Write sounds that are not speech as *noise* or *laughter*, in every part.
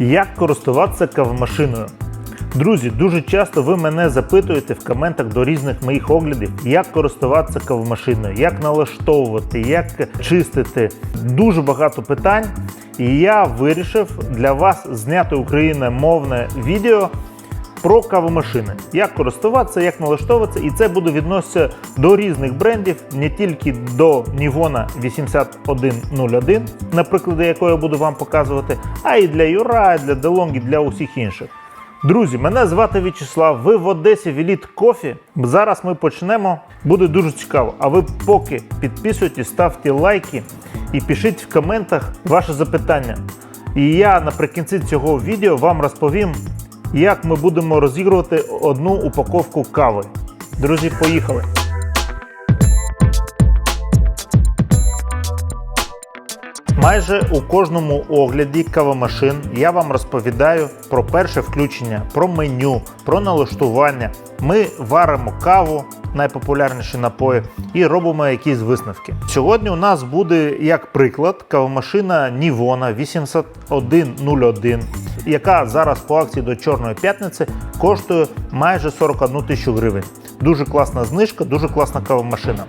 Як користуватися кавмашиною? Друзі, дуже часто ви мене запитуєте в коментах до різних моїх оглядів, як користуватися кавмашиною, як налаштовувати, як чистити. Дуже багато питань. І я вирішив для вас зняти україномовне відео про кавомашини. Як користуватися, як налаштовуватися, і це буде відноситися до різних брендів, не тільки до Nivona 8101, на прикладі якого я буду вам показувати, а і для Юра, для DeLonghi, для усіх інших. Друзі, мене звати В'ячеслав. Ви в Одесі в Еліт Кофі. Зараз ми почнемо. Буде дуже цікаво. А ви поки підписуйтесь, ставте лайки і пишіть в коментах ваше запитання. І я наприкінці цього відео вам розповім, як ми будемо розігрувати одну упаковку кави. Друзі, поїхали! Майже у кожному огляді кавомашин я вам розповідаю про перше включення, про меню, про налаштування. Ми варимо каву, найпопулярніші напої, і робимо якісь висновки. Сьогодні у нас буде як приклад кавомашина Nivona 8101, яка зараз по акції до Чорної п'ятниці коштує майже 41 тисячу гривень. Дуже класна знижка, дуже класна кавомашина.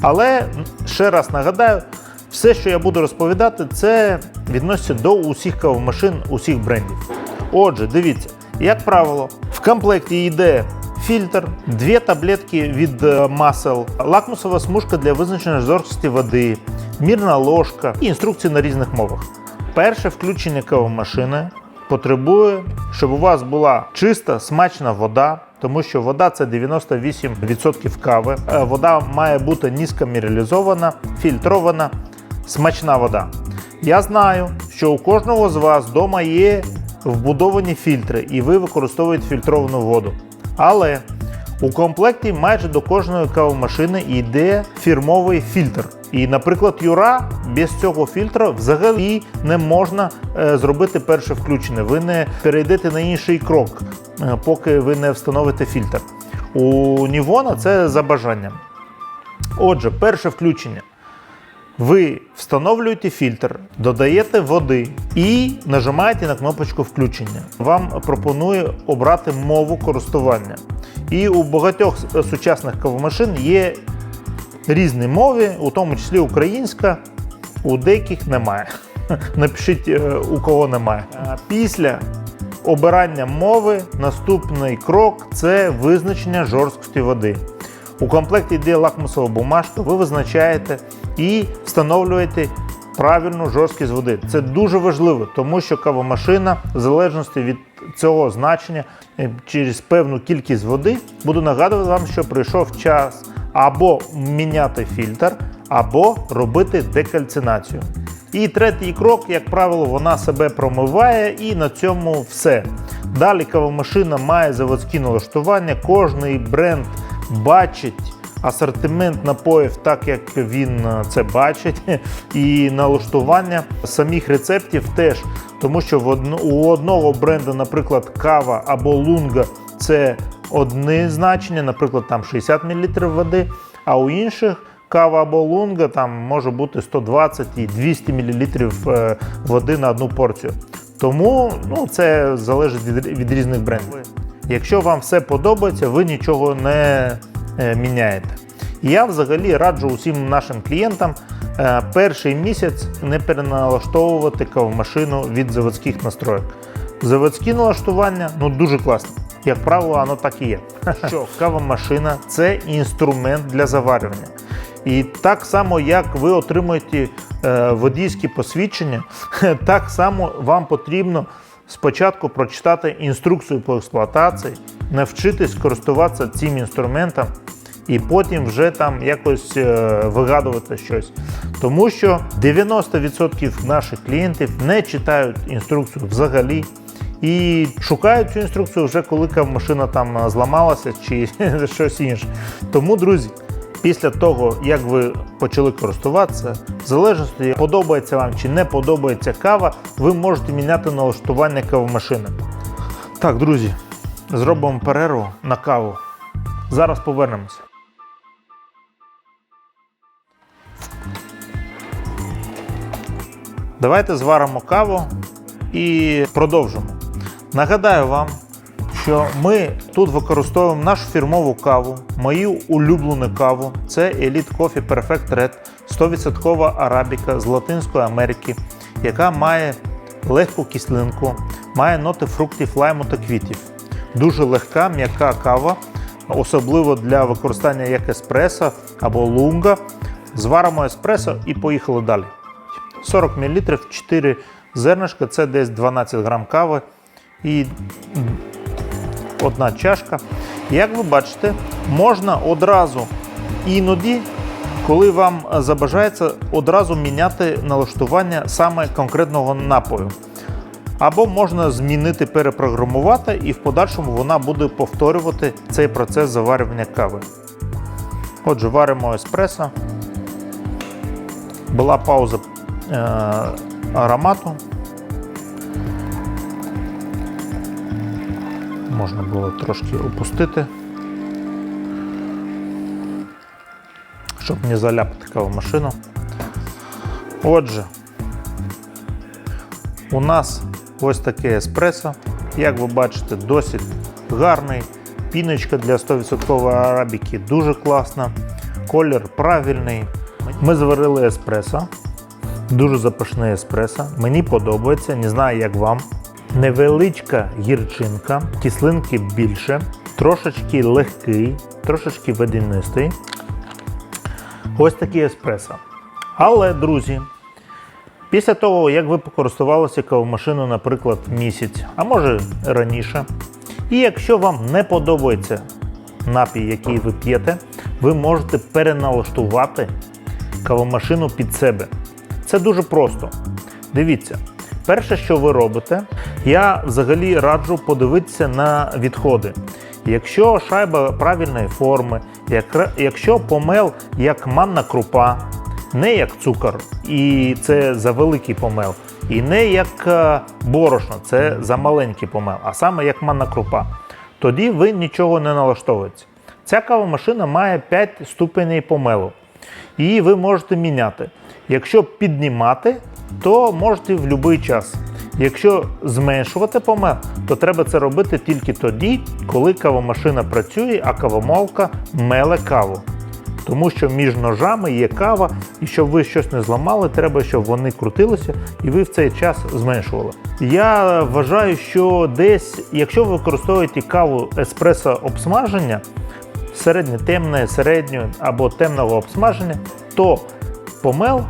Але ще раз нагадаю. Все, що я буду розповідати, це відноситься до усіх кавомашин, усіх брендів. Отже, дивіться, як правило, в комплекті йде фільтр, дві таблетки від е, масел, лакмусова смужка для визначення жорсткості води, мірна ложка і інструкції на різних мовах. Перше включення кавомашини потребує, щоб у вас була чиста, смачна вода. Тому що вода це 98% кави. Е, Вода має бути низькоміралізована, фільтрована, смачна вода. Я знаю, що у кожного з вас вдома є вбудовані фільтри, і ви використовуєте фільтровану воду. Але у комплекті майже до кожної кавомашини йде фірмовий фільтр. І, наприклад, Юра без цього фільтра взагалі не можна е, зробити перше включення. Ви не перейдете на інший крок, е, поки ви не встановите фільтр. У Нівона це за бажанням. Отже, перше включення. Ви встановлюєте фільтр, додаєте води і нажимаєте на кнопочку включення. Вам пропонує обрати мову користування. І у багатьох сучасних кавомашин є різні мови, у тому числі українська, у деяких немає. *laughs* Напишіть, е, у кого немає. Після обирання мови наступний крок це визначення жорсткості води. У комплекті йде лакмусова бумажка, ви визначаєте і встановлюєте правильну жорсткість води. Це дуже важливо, тому що кавомашина, в залежності від цього значення, е, через певну кількість води, буду нагадувати вам, що прийшов час або міняти фільтр, або робити декальцинацію. І третій крок, як правило, вона себе промиває, і на цьому все. Далі кавомашина має заводські налаштування, кожний бренд бачить асортимент напоїв так, як він е, це бачить, *laughs* і налаштування самих рецептів теж. Тому що у одного бренду, наприклад, кава або лунга це одне значення, наприклад, там 60 мл води, а у інших кава або лунга там може бути 120 і 200 мл е, води на одну порцію. Тому ну, це залежить від, різних брендів. Якщо вам все подобається, ви нічого не міняєте. Я взагалі раджу усім нашим клієнтам е, перший місяць не переналаштовувати кавомашину від заводських настроїк. Заводські налаштування ну дуже класні. Як правило, воно так і є. Що *laughs* кавомашина це інструмент для заварювання. І так само, як ви отримуєте е, водійські посвідчення, *laughs* так само вам потрібно спочатку прочитати інструкцію по експлуатації, навчитись користуватися цим інструментом і потім вже там якось е, вигадувати щось. Тому що 90% наших клієнтів не читають інструкцію взагалі. І шукають цю інструкцію вже коли машина там зламалася чи *laughs* щось інше. Тому, друзі, після того, як ви почали користуватися, в залежності, подобається вам чи не подобається кава, ви можете міняти налаштування кавомашини. Так, друзі, зробимо перерву на каву. Зараз повернемося. Давайте зваримо каву і продовжимо. Нагадаю вам, що ми тут використовуємо нашу фірмову каву, мою улюблену каву. Це Elite Coffee Perfect Red, 100% арабіка з Латинської Америки, яка має легку кислинку, має ноти фруктів, лайму та квітів. Дуже легка, м'яка кава, особливо для використання як еспресо або лунга. Зваримо еспресо і поїхали далі. 40 мл, 4 зернишка, це десь 12 грам кави і одна чашка. Як ви бачите, можна одразу іноді, коли вам забажається, одразу міняти налаштування саме конкретного напою. Або можна змінити, перепрограмувати, і в подальшому вона буде повторювати цей процес заварювання кави. Отже, варимо еспресо. Була пауза е, аромату. Можна було трошки опустити, щоб не заляпати кавомашину. Отже, у нас ось таке еспресо. Як ви бачите, досить гарний. Піночка для 100% арабіки дуже класна. Колір правильний. Ми зварили еспресо. Дуже запашне еспресо. Мені подобається, не знаю, як вам. Невеличка гірчинка, кислинки більше, трошечки легкий, трошечки водянистий. Ось такий еспресо. Але, друзі, після того, як ви покористувалися кавомашиною, наприклад, місяць, а може раніше, і якщо вам не подобається напій, який ви п'єте, ви можете переналаштувати кавомашину під себе. Це дуже просто. Дивіться, перше, що ви робите, я взагалі раджу подивитися на відходи. Якщо шайба правильної форми, якщо помел як манна крупа, не як цукор, і це за великий помел, і не як е, борошно, це за маленький помел, а саме як манна крупа, тоді ви нічого не налаштовуєте. Ця кавомашина має 5 ступеней помелу. Її ви можете міняти. Якщо піднімати, то можете в будь-який час. Якщо зменшувати помел, то треба це робити тільки тоді, коли кавомашина працює, а кавомолка меле каву. Тому що між ножами є кава, і щоб ви щось не зламали, треба, щоб вони крутилися, і ви в цей час зменшували. Я вважаю, що десь, якщо ви використовуєте каву еспресо обсмаження, середнє темне, середнього або темного обсмаження, то помел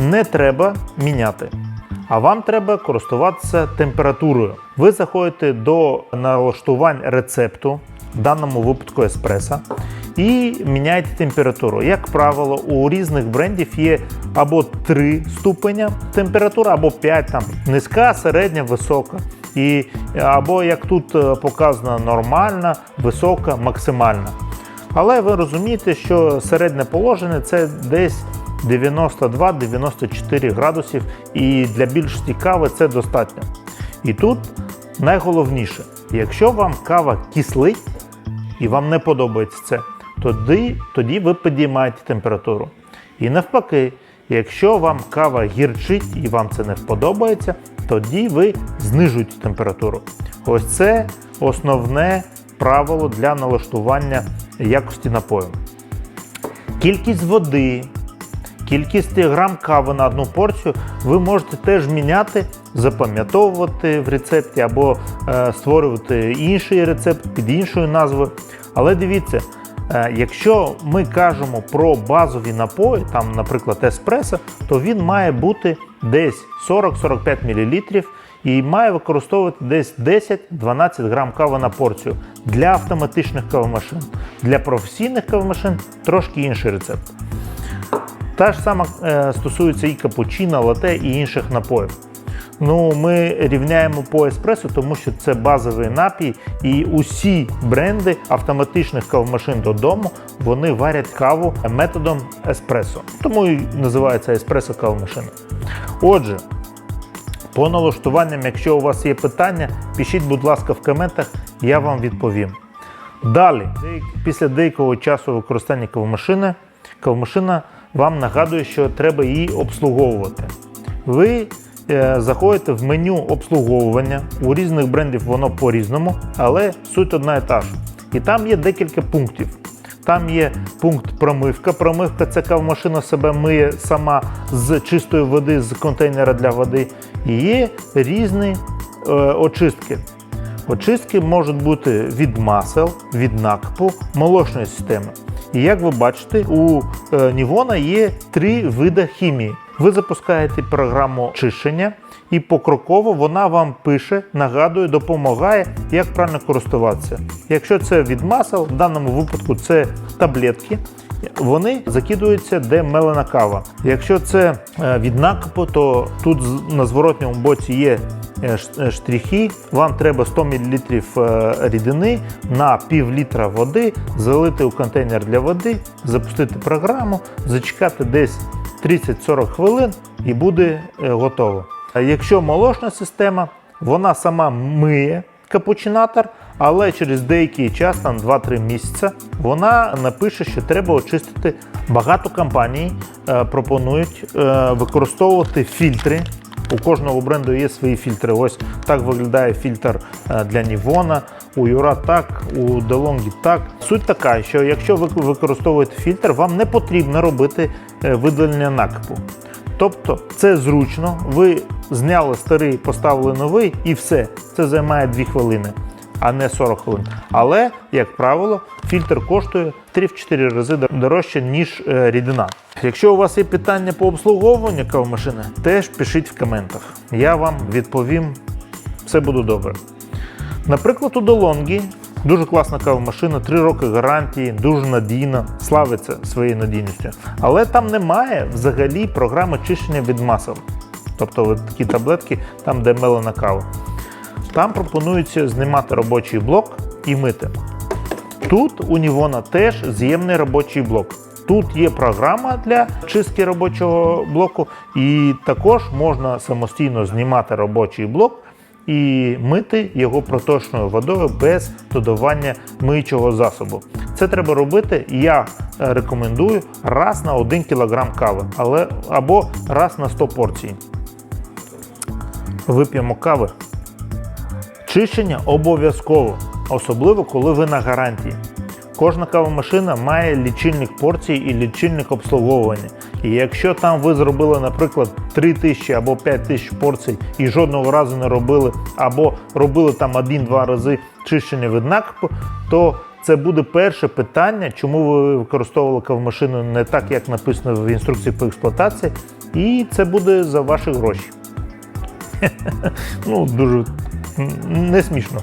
не треба міняти. А вам треба користуватися температурою. Ви заходите до налаштувань рецепту, в даному випадку еспресо, і міняєте температуру. Як правило, у різних брендів є або 3 ступеня температура, або 5 там низька, середня, висока. І, або як тут е, показано, нормальна, висока, максимальна. Але ви розумієте, що середнє положення це десь 92-94 градусів, і для більшості кави це достатньо. І тут найголовніше, якщо вам кава кислить і вам не подобається це, тоді, тоді ви підіймаєте температуру. І навпаки, якщо вам кава гірчить і вам це не подобається, тоді ви знижуєте температуру. Ось це основне правило для налаштування якості напою. Кількість води, кількість грам кави на одну порцію ви можете теж міняти, запам'ятовувати в рецепті або е, створювати інший рецепт під іншою назвою. Але дивіться, е, якщо ми кажемо про базові напої, там, наприклад, еспресо, то він має бути десь 40-45 мл і має використовувати десь 10-12 грам кави на порцію для автоматичних кавомашин. Для професійних кавомашин трошки інший рецепт. Та ж сама е, стосується і капучино, лате і інших напоїв. Ну, ми рівняємо по еспресо, тому що це базовий напій, і усі бренди автоматичних кавомашин додому вони варять каву методом еспресо. Тому і називається еспресо кавомашина. Отже, по налаштуванням, якщо у вас є питання, пишіть, будь ласка, в коментах, я вам відповім. Далі, після деякого часу використання кавомашини, кавомашина вам нагадує, що треба її обслуговувати. Ви е, заходите в меню обслуговування. У різних брендів воно по-різному, але суть одна і та ж. І там є декілька пунктів. Там є пункт промивка. Промивка це кавмашина себе миє сама з чистої води, з контейнера для води. І є різні е, очистки. Очистки можуть бути від масел, від накипу, молочної системи. І як ви бачите, у е, Нівона є три види хімії. Ви запускаєте програму чищення, і покроково вона вам пише, нагадує, допомагає, як правильно користуватися. Якщо це від масел, в даному випадку це таблетки. Вони закидуються, де мелена кава. Якщо це е, від накипу, то тут на зворотньому боці є штрихи. Вам треба 100 мл е, рідини на пів літра води, залити у контейнер для води, запустити програму, зачекати десь 30-40 хвилин і буде е, готово. Якщо молочна система, вона сама миє капучинатор, але через деякий час, там 2-3 місяці, вона напише, що треба очистити. Багато компаній е, пропонують е, використовувати фільтри. У кожного бренду є свої фільтри. Ось так виглядає фільтр е, для Нівона, у Юра так, у DeLonghi так. Суть така, що якщо ви використовуєте фільтр, вам не потрібно робити е, видалення накипу. Тобто це зручно, ви зняли старий, поставили новий і все. Це займає 2 хвилини, а не 40 хвилин. Але, як правило, фільтр коштує 3-4 рази дорожче, ніж е, рідина. Якщо у вас є питання по обслуговуванню кавомашини, теж пишіть в коментах. Я вам відповім, все буде добре. Наприклад, у DeLonghi дуже класна кавомашина, 3 роки гарантії, дуже надійна, славиться своєю надійністю. Але там немає взагалі програми чищення від масел. Тобто такі таблетки, там де мелена кава. Там пропонується знімати робочий блок і мити. Тут у Нівона теж з'ємний робочий блок. Тут є програма для чистки робочого блоку, і також можна самостійно знімати робочий блок і мити його проточною водою без додавання миючого засобу. Це треба робити. Я е, рекомендую раз на 1 кг кави, але або раз на 100 порцій. Вип'ємо кави. Чищення обов'язково, особливо коли ви на гарантії. Кожна кавомашина має лічильник порцій і лічильник обслуговування. І якщо там ви зробили, наприклад, 3 тисячі або 5 тисяч порцій і жодного разу не робили, або робили там один-два рази чищення від накипу, то це буде перше питання, чому ви використовували кавомашину не так, як написано в інструкції по експлуатації, і це буде за ваші гроші. *laughs* Ну, дуже не смішно.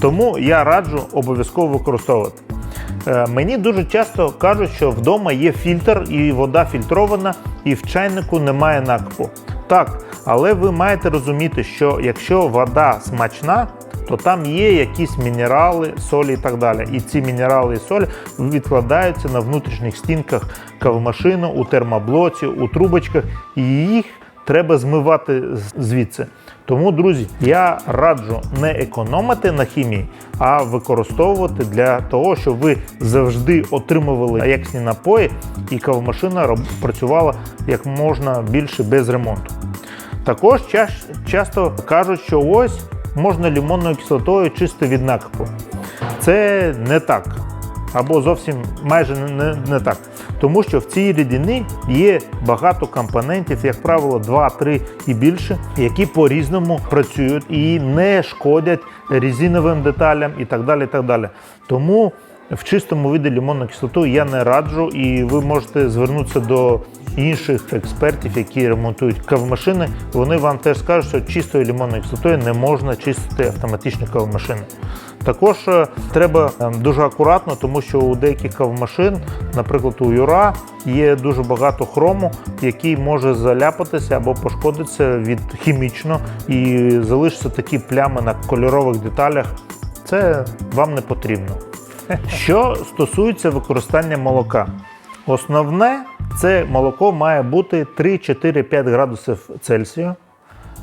Тому я раджу обов'язково використовувати. Е, Мені дуже часто кажуть, що вдома є фільтр і вода фільтрована, і в чайнику немає накипу. Так, але ви маєте розуміти, що якщо вода смачна, то там є якісь мінерали, солі і так далі. І ці мінерали і солі відкладаються на внутрішніх стінках кавомашини, у термоблоці, у трубочках, і їх треба змивати звідси. Тому, друзі, я раджу не економити на хімії, а використовувати для того, щоб ви завжди отримували якісні напої, і кавомашина працювала як можна більше без ремонту. Також часто кажуть, що ось можна лимонною кислотою чисто від накипу. Це не так. Або зовсім майже не, не так. Тому що в цій рідині є багато компонентів, як правило, 2-3 і більше, які по-різному працюють і не шкодять резиновим деталям і так далі. І так далі. Тому в чистому виді лимонну кислоту я не раджу, і ви можете звернутися до інших експертів, які ремонтують кавомашини. Вони вам теж скажуть, що чистою лимонною кислотою не можна чистити автоматичні кавомашини. Також е, треба е, дуже акуратно, тому що у деяких кавомашин, наприклад, у Юра, є дуже багато хрому, який може заляпатися або пошкодитися від хімічно і залишаться такі плями на кольорових деталях. Це вам не потрібно. Що стосується використання молока, основне це молоко має бути 3-4-5 градусів Цельсію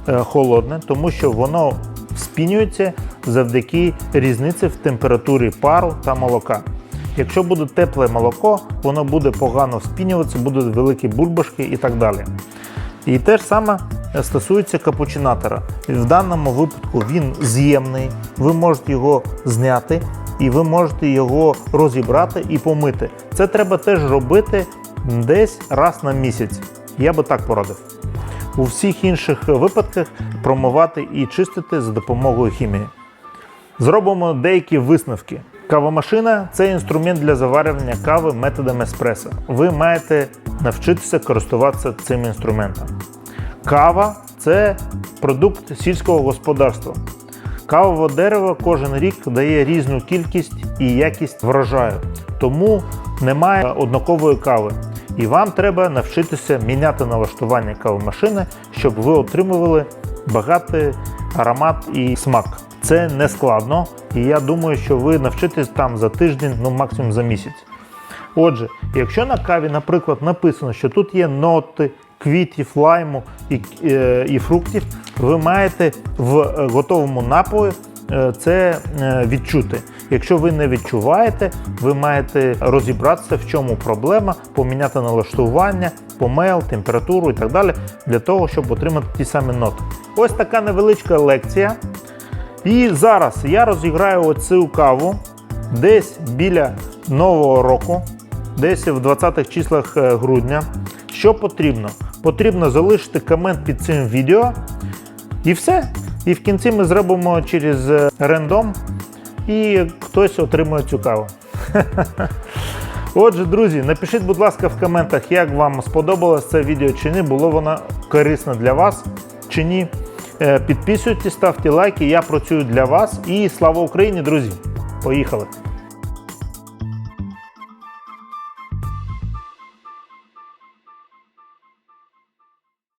е, холодне, тому що воно спінюється завдяки різниці в температурі пару та молока. Якщо буде тепле молоко, воно буде погано вспінюватися, будуть великі бульбашки і так далі. І те ж саме е, стосується капучинатора. В даному випадку він з'ємний, ви можете його зняти і ви можете його розібрати і помити. Це треба теж робити десь раз на місяць. Я би так порадив. У всіх інших випадках промивати і чистити за допомогою хімії. Зробимо деякі висновки. Кавомашина це інструмент для заварювання кави методом еспресо. Ви маєте навчитися користуватися цим інструментом. Кава це продукт сільського господарства. Кавове дерево кожен рік дає різну кількість і якість врожаю, тому немає однакової кави. І вам треба навчитися міняти налаштування кавомашини, щоб ви отримували багатий аромат і смак. Це не складно, і я думаю, що ви навчитесь там за тиждень, ну максимум за місяць. Отже, якщо на каві, наприклад, написано, що тут є ноти квітів, лайму і, е, і фруктів, ви маєте в е, готовому напої е, це відчути. Якщо ви не відчуваєте, ви маєте розібратися, в чому проблема, поміняти налаштування, помел, температуру і так далі, для того, щоб отримати ті самі ноти. Ось така невеличка лекція. І зараз я розіграю оцю каву десь біля нового року, десь в 20-х числах грудня. Що потрібно? Потрібно залишити комент під цим відео. І все. І в кінці ми зробимо через е, рендом, і хтось отримує цю каву. *laughs* Отже, друзі, напишіть, будь ласка, в коментах, як вам сподобалось це відео чи не, було воно корисно для вас чи ні. Е, Підписуйтесь, ставте лайки, я працюю для вас. І слава Україні, друзі! Поїхали!